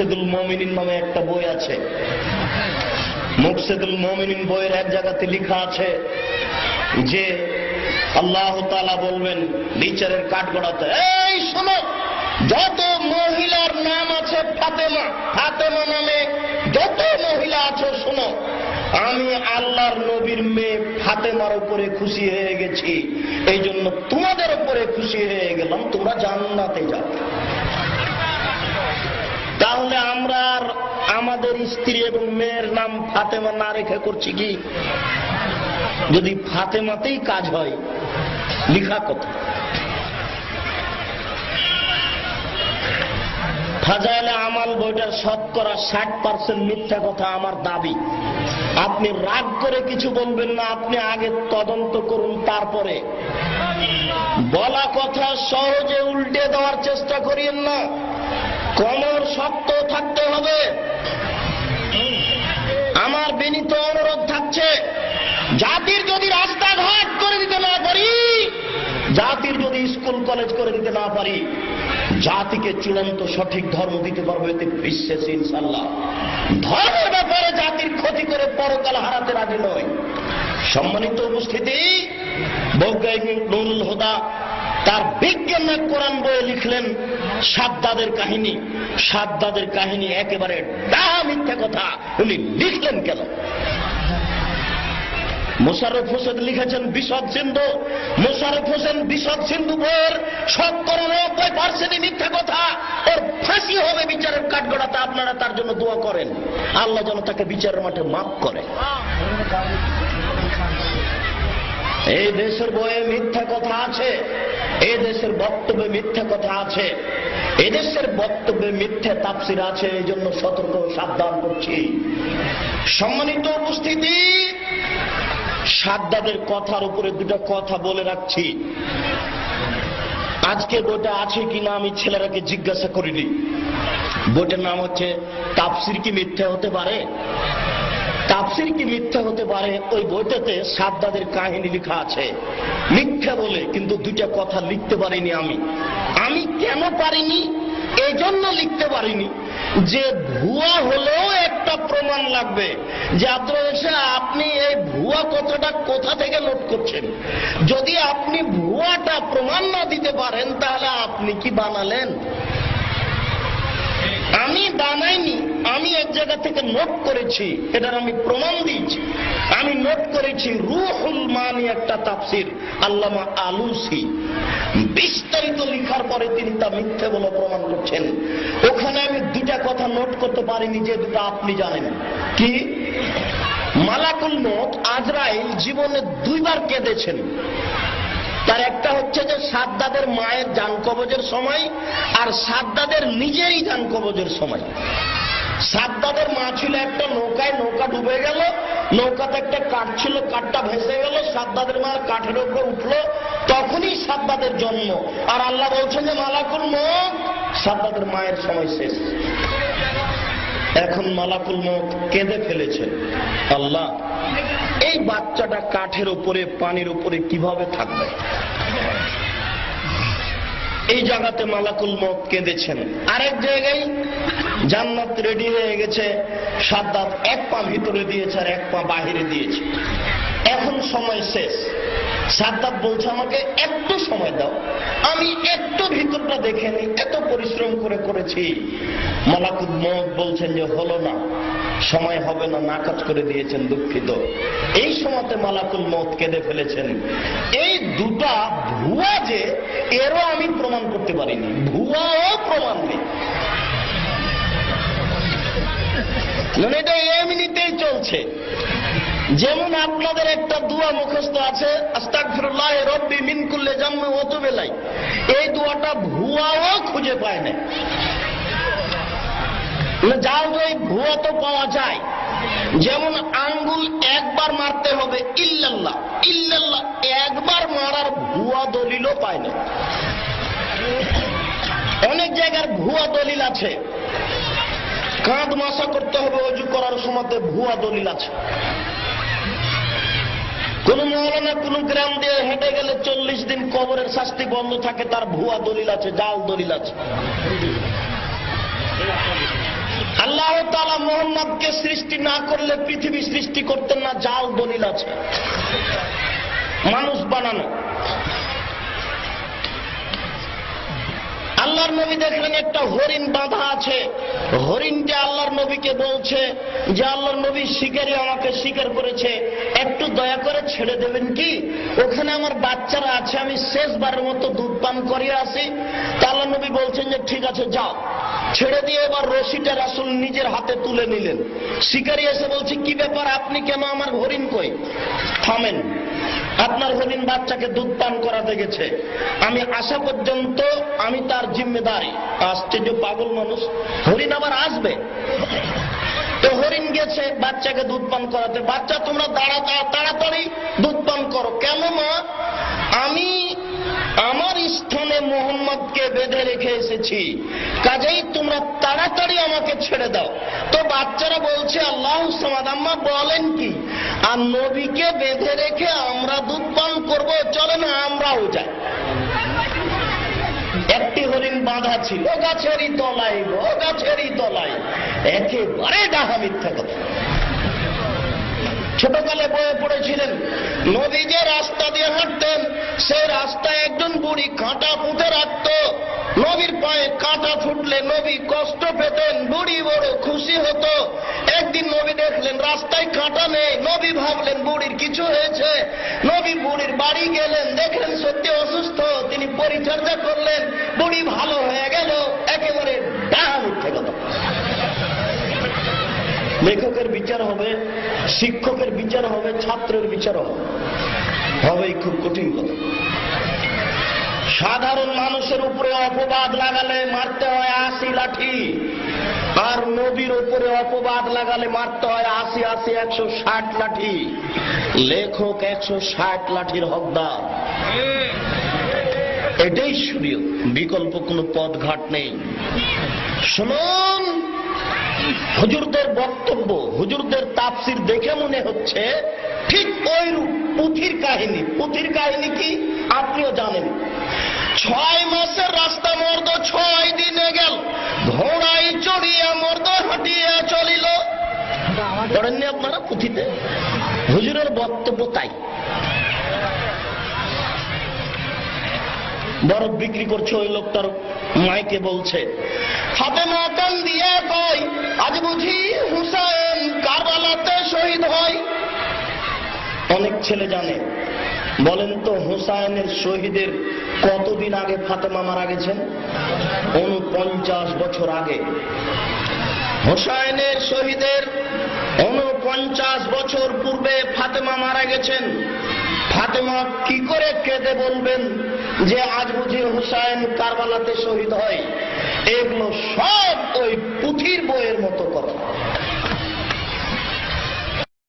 মুকসেদুল মমিনিন নামে একটা বই আছে। মুকসেদুল মমিনিন বইয়ের এক জায়গাতে লেখা আছে যে, আল্লাহ তালা বলবেন বিচারের কাঠগড়াতে এই শোনো, যত মহিলার নাম আছে ফাতেমা ফাতেমা নামে যত মহিলা আছে, শোনো, আমি আল্লাহর নবীর মেয়ে ফাতেমার উপরে খুশি হয়ে গেছি। এই জন্য তোমাদের উপরে খুশি হয়ে গেলাম, তোমরা জান্নাতে যাও। তাহলে আমরা আর আমাদের স্ত্রী এবং মেয়ের নাম ফাতেমা না রেখে করছি কি? যদি ফাতেমাতেই কাজ হয়, লিখা কথা। ফাজাইলে আমাল বইটার শতকরা ষাট পার্সেন্ট মিথ্যা কথা আমার দাবি। আপনি রাগ করে কিছু বলবেন না, আপনি আগে তদন্ত করুন, তারপরে। বলা কথা সহজে উল্টে দেওয়ার চেষ্টা করিয়েন না। কমর শক্ত থাকতে হবে। আমার বিনীত অনুরোধ থাকছে, জাতির যদি রাস্তাঘাট করে দিতে না পারি, জাতির যদি স্কুল, কলেজ করে দিতে না পারি, জাতিকে চূড়ান্ত সঠিক ধর্ম দিতে পারব এতে বিশ্বাস ইনশাল্লাহ ধর্মের ব্যাপারে জাতির ক্ষতি করে পরকাল হারাতে রাজি নয়। সম্মানিত উপস্থিতি বৈজ্ঞানিক নুরুল হোদা তার বিজ্ঞান কোরআন বইয়ে লিখলেন সাদ্দাদের কাহিনী। সাদ্দাদের কাহিনী একেবারে ডাহা মিথ্যা কথা। উনি লিখলেন কেন? মোশারফ হোসেন লিখেছেন বিশদ সিন্ধু। মোশারফ হোসেন বিশদ সিন্ধু বইয়ের শতকরা নব্বই মিথ্যা কথা। ওর ফাঁসি হবে বিচারের কাঠগড়াতে। আপনারা তার জন্য দোয়া করেন। আল্লাহ যেন তাকে বিচারের মাঠে মাফ করে। এই দেশের বইয়ে মিথ্যা কথা আছে। এই দেশের বক্তব্যে মিথ্যা কথা আছে। এদেশের বক্তব্যে মিথ্যা তাপসির আছে, এই জন্য সতর্ক সাবধান করছি। সম্মানিত উপস্থিতি, সাদ্দাদের কথার উপরে দুটো কথা বলে রাখছি। আজকে বইটা আছে কিনা আমি ছেলেরাকে জিজ্ঞাসা করিনি। বইটার নাম হচ্ছে তাপসির কি মিথ্যা হতে পারে? তাপসির কি মিথ্যা হতে পারে? ওই বইটাতে সাদ্দাদের কাহিনী লেখা আছে। মিথ্যা বলে, কিন্তু দুইটা কথা লিখতে পারিনি আমি। আমি কেন পারিনি? এই জন্য লিখতে পারিনি। যে ভুয়া হলেও একটা প্রমাণ লাগবে। যে আপনার এসে আপনি এই ভুয়া কথাটা কোথা থেকে নোট করছেন? যদি আপনি ভুয়াটা প্রমাণ না দিতে পারেন, তাহলে আপনি কি বানালেন? আমি বানাইনি, আমি এক জায়গা থেকে নোট করেছি, এটার আমি প্রমাণ দিয়েছি। আমি নোট করেছি রুহুল মানি একটা তাফসির, আল্লামা আলুসি। বিস্তারিত লিখার পরে তিনি তা মিথ্যে বলে প্রমাণ করছেন। ওখানে আমি দুটা কথা নোট করতে পারিনি, যে দুটো আপনি জানেন। কি? মালাকুল মত আজরাইল জীবনে দুইবার কেঁদেছেন। তার একটা হচ্ছে যে সাদ্দাদের মায়ের যান কবজের সময়, আর সাদ্দাদের নিজেরই যান কবজের সময়। সাদ্দাদের মা ছিল একটা নৌকায়, নৌকা ডুবে গেল, নৌকাতে একটা কাঠ ছিল, কাঠটা ভেসে গেল, সাদ্দাদের মা কাঠের উপরে উঠল, তখনই সাদ্দাদের জন্ম। আর আল্লাহ বলছেন যে, মালাকুল মত সাদ্দাদের মায়ের সময় শেষ। এখন মালাকুল মত কেঁদে ফেলেছে। আল্লাহ, এই বাচ্চাটা কাঠের উপরে, পানির উপরে কীভাবে থাকবে? এই জায়গাতে মালাকুল মত কেঁদেছেন। আরেক জায়গায় জান্নাত রেডি হয়ে গেছে। সাদ্দাত এক পা ভিতরে দিয়েছে আর এক পা বাহিরে দিয়েছে। এখন সময় শেষ। সাদ্দাত বলছে আমাকে, একটু সময় দাও। আমি একটু ভিতরটা দেখে নি, এত পরিশ্রম করে করেছি। মালাকুল মত বলছেন যে, হলো না। সময় হবে না নাকাজ করে দিয়েছেন দুঃখিত। এই সময়তে মালাকুল মত কেঁদে ফেলেছেন। এই দুটা ভুয়া যে, এরও আমি প্রমাণ করতে পারিনি। ভুয়াও প্রমাণ নেই। মানে এটা এমনিতেই চলছে। যেমন আপনাদের একটা দুয়া মুখস্থ আছে এই দুয়াটা ভুয়াও খুঁজে পায় না যাও যে এই ভুয়া তো পাওয়া যায়। যেমন আঙ্গুল একবার মারতে হবে, ইল্লাল্লাহ ইল্লাল্লাহ, একবার মারার ভুয়া দলিলও পায় না অনেক জায়গার ভুয়া দলিল আছে। কাঁধ মাসা করতে হবে, অজু করার সময় ভুয়া দলিল আছে। কোন মৌলানা কোন গ্রাম দিয়ে হেঁটে গেলে চল্লিশ দিন কবরের শাস্তি বন্ধ থাকে, তার ভুয়া দলিল আছে, জাল দলিল আছে। আল্লাহ তালা মোহাম্মদকে সৃষ্টি না করলে পৃথিবী সৃষ্টি করতেন না, জাল দলিল আছে। মানুষ বানানো। আল্লাহর নবী দেখলেন একটা হরিণ বাঁধা আছে। হরিণটা আল্লাহর নবীকে বলছে যে, আল্লাহর নবী শিকারি আমাকে শিকার করেছে। একটু দয়া করে ছেড়ে দেবেন কি? ওখানে আমার বাচ্চারা আছে, আমি শেষবারের মতো দুধ পান করিয়ে আসি। তা আল্লাহ নবী বলছেন যে, ঠিক আছে, যাও। ছেড়ে দিয়ে এবার রশিটা রাসুল নিজের হাতে তুলে নিলেন। শিকারি এসে বলছে, কি ব্যাপার? আপনি কেন আমার হরিণ কই? থামেন। আপনার হরিণ বাচ্চাকে দুধ পান করাতে গেছে। আমি আসা পর্যন্ত আমি তার জিম্মেদারি। যে পাগল মানুষ। হরিণ আবার আসবে। তো হরিণ গেছে, বাচ্চাকে দুধ পান করাতে। বাচ্চা, তোমরা তাড়াতাড়ি দুধ পান করো। কেন মা? আমি আমার স্থানে মোহাম্মদকে বেঁধে রেখে এসেছি। কাজেই তোমরা তাড়াতাড়ি আমাকে ছেড়ে দাও। তো বাচ্চারা বলছে, আল্লাহ সামাদ, আম্মা বলেন কি, আর নবীকে বেঁধে রেখে আমরা দুধ পান করব, চলে না, আমরাও যাই। একটি হরিণ বাঁধা ছিল গাছেরই তলায় গো গাছেরই তলায়। একেবারে ডাহা মিথ্যা কথা। ছোটকালে বয়ে পড়েছিলেন। নদী যে রাস্তা দিয়ে হাঁটতেন, সেই রাস্তায় একজন বুড়ি কাঁটা পুঁতে রাখত। নবীর পায়ে কাঁটা ফুটলে নবী কষ্ট পেতেন, বুড়ি বড় খুশি হতো। একদিন নবী দেখলেন, রাস্তায় কাঁটা নেই। নবী ভাবলেন, বুড়ির কিছু হয়েছে। নবী বুড়ির বাড়ি গেলেন, দেখলেন সত্যি অসুস্থ। তিনি পরিচর্যা করলেন, বুড়ি ভালো হয়ে গেল, একেবারে ডাহা মিথ্যে কথা লেখকের বিচার হবে, শিক্ষকের বিচার হবে, ছাত্রের বিচার হবে। খুব কঠিন কথা। সাধারণ মানুষের উপরে অপবাদ লাগালে মারতে হয় আশি লাঠি। আর নবীর উপরে অপবাদ লাগালে মারতে হয় আশি আশি, একশো ষাট লাঠি। লেখক একশো ষাট লাঠির হকদার। এটাই সুরীয় বিকল্প কোনো পথ ঘাট নেই। শুনুন! হুজুরদের বক্তব্য, হুজুরদের তাফসির দেখে মনে হচ্ছে ঠিক ওই পুঁথির কাহিনী। পুঁথির কাহিনী কি? আপনিও জানেন। ছয় মাসের রাস্তা মর্দ ছয় দিনে গেল। ঘোড়াই চড়িয়া মর্দ হাঁটিয়া চলিল। পড়েননি আপনারা পুঁথিতে? হুজুরের বক্তব্য তাই। বরফ বিক্রি করছে ওই লোকটার মাইকে বলছে, ফাতেমা কান দিয়ে কই আজ বুঝি হুসাইন কারবালাতে শহীদ হয়। অনেক ছেলে জানে, বলেন তো হুসাইনের শহীদের কতদিন আগে ফাতেমা মারা গেছেন? উনপঞ্চাশ বছর আগে। হোসাইনের শহীদের উনপঞ্চাশ বছর পূর্বে ফাতেমা মারা গেছেন। ফাতেমা কি করে কেঁদে বলবেন? যে আজ বুঝি হুসাইন কারবালাতে শহীদ হয় এগুলো সব ওই পুঁথির বইয়ের মতো কথা।